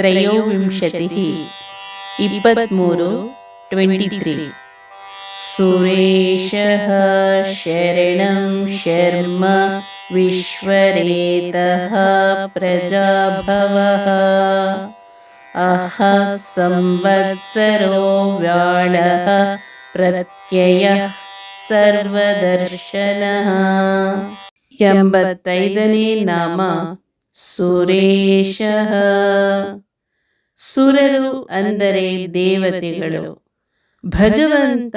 ತ್ರಯೋವಿಂಶತಿः ಇಪ್ಪತ್ತ್ಮೂರು twenty three ಸುರೇಶಃ ಶರಣಂ ಶರ್ಮ ವಿಶ್ವರೇತಃ ಪ್ರಜಾಭವಃ ಅಹ ಸಂವತ್ಸರೋ ವ್ಯಾಳಃ ಪ್ರತ್ಯಯಃ ಸರ್ವದರ್ಶನಃ ಎಂಬತ್ತೈದನೇ ನಾಮ ಸುರೇಶ ಸುರರು ಅಂದರೆ ದೇವತೆಗಳು. ಭಗವಂತ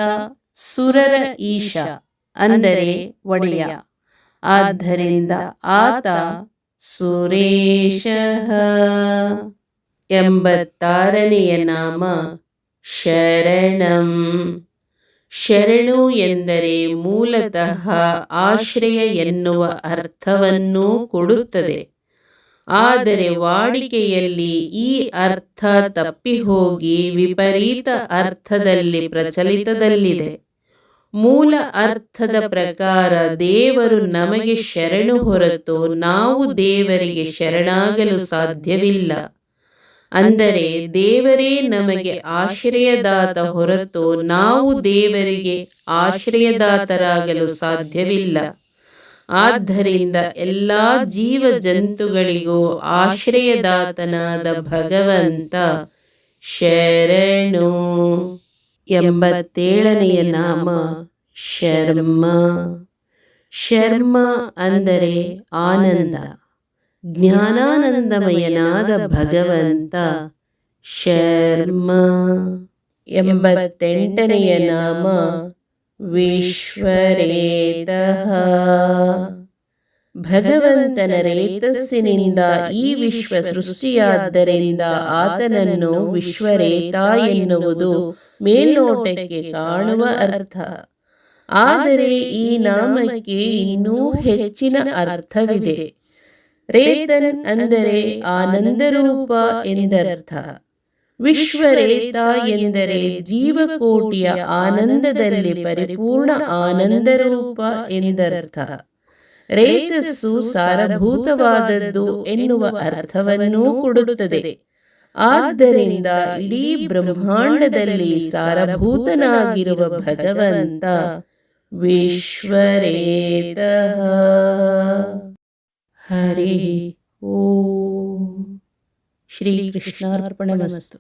ಸುರರ ಈಶ ಅಂದರೆ ಒಡೆಯ. ಆದ್ದರಿಂದ ಆತ ಸುರೇಶ. ಎಂಬತ್ತಾರನೆಯ ನಾಮ ಶರಣಂ. ಶರಣು ಎಂದರೆ ಮೂಲತಃ ಆಶ್ರಯ ಎನ್ನುವ ಅರ್ಥವನ್ನೂ ಕೊಡುತ್ತದೆ. ಆದರೆ ವಾಡಿಕೆಯಲ್ಲಿ ಈ ಅರ್ಥ ತಪ್ಪಿ ಹೋಗಿ ವಿಪರೀತ ಅರ್ಥದಲ್ಲಿ ಪ್ರಚಲಿತದಲ್ಲಿದೆ. ಮೂಲ ಅರ್ಥದ ಪ್ರಕಾರ ದೇವರು ನಮಗೆ ಶರಣು ಹೊರತು ನಾವು ದೇವರಿಗೆ ಶರಣಾಗಲು ಸಾಧ್ಯವಿಲ್ಲ. ಅಂದರೆ ದೇವರೇ ನಮಗೆ ಆಶ್ರಯದಾತ ಹೊರತು ನಾವು ದೇವರಿಗೆ ಆಶ್ರಯದಾತರಾಗಲು ಸಾಧ್ಯವಿಲ್ಲ. ಆದ್ದರಿಂದ ಎಲ್ಲ ಜೀವ ಜಂತುಗಳಿಗೂ ಆಶ್ರಯದಾತನಾದ ಭಗವಂತ ಶರಣು. ಎಂಬತ್ತೇಳನೆಯ ನಾಮ ಶರ್ಮ. ಶರ್ಮ ಅಂದರೆ ಆನಂದ. ಜ್ಞಾನಾನಂದಮಯನಾದ ಭಗವಂತ ಶರ್ಮ. ಎಂಬತ್ತೆಂಟನೆಯ ನಾಮ ವಿಶ್ವರೇತಃ. ಭಗವಂತನ ರೇತಸ್ಸಿನಿಂದ ಈ ವಿಶ್ವ ಸೃಷ್ಟಿಯಾದ್ದರಿಂದ ಆತನನ್ನು ವಿಶ್ವರೇತ ಎನ್ನುವುದು ಮೇಲ್ನೋಟಕ್ಕೆ ಕಾಣುವ ಅರ್ಥ. ಆದರೆ ಈ ನಾಮಕ್ಕೆ ಇನ್ನೂ ಹೆಚ್ಚಿನ ಅರ್ಥವಿದೆ. ರೇತನ್ ಅಂದರೆ ಆನಂದರೂಪ ಎಂದರ್ಥ. ವಿಶ್ವರೇತ ಎಂದರೆ ಜೀವಕೋಟಿಯ ಆನಂದದಲ್ಲಿ ಪರಿಪೂರ್ಣ ಆನಂದರೂಪ ಎಂದರ್ಥ. ರೇತಸ್ಸು ಸಾರಭೂತವಾದದ್ದು ಎನ್ನುವ ಅರ್ಥವನ್ನೂ ಕೊಡುತ್ತದೆ. ಆದ್ದರಿಂದ ಇಡೀ ಬ್ರಹ್ಮಾಂಡದಲ್ಲಿ ಸಾರಭೂತನಾಗಿರುವ ಭಗವಂತ ವಿಶ್ವರೇತ. ಹರಿ ಓಂ. श्रीकृष्णार्पणमस्तु.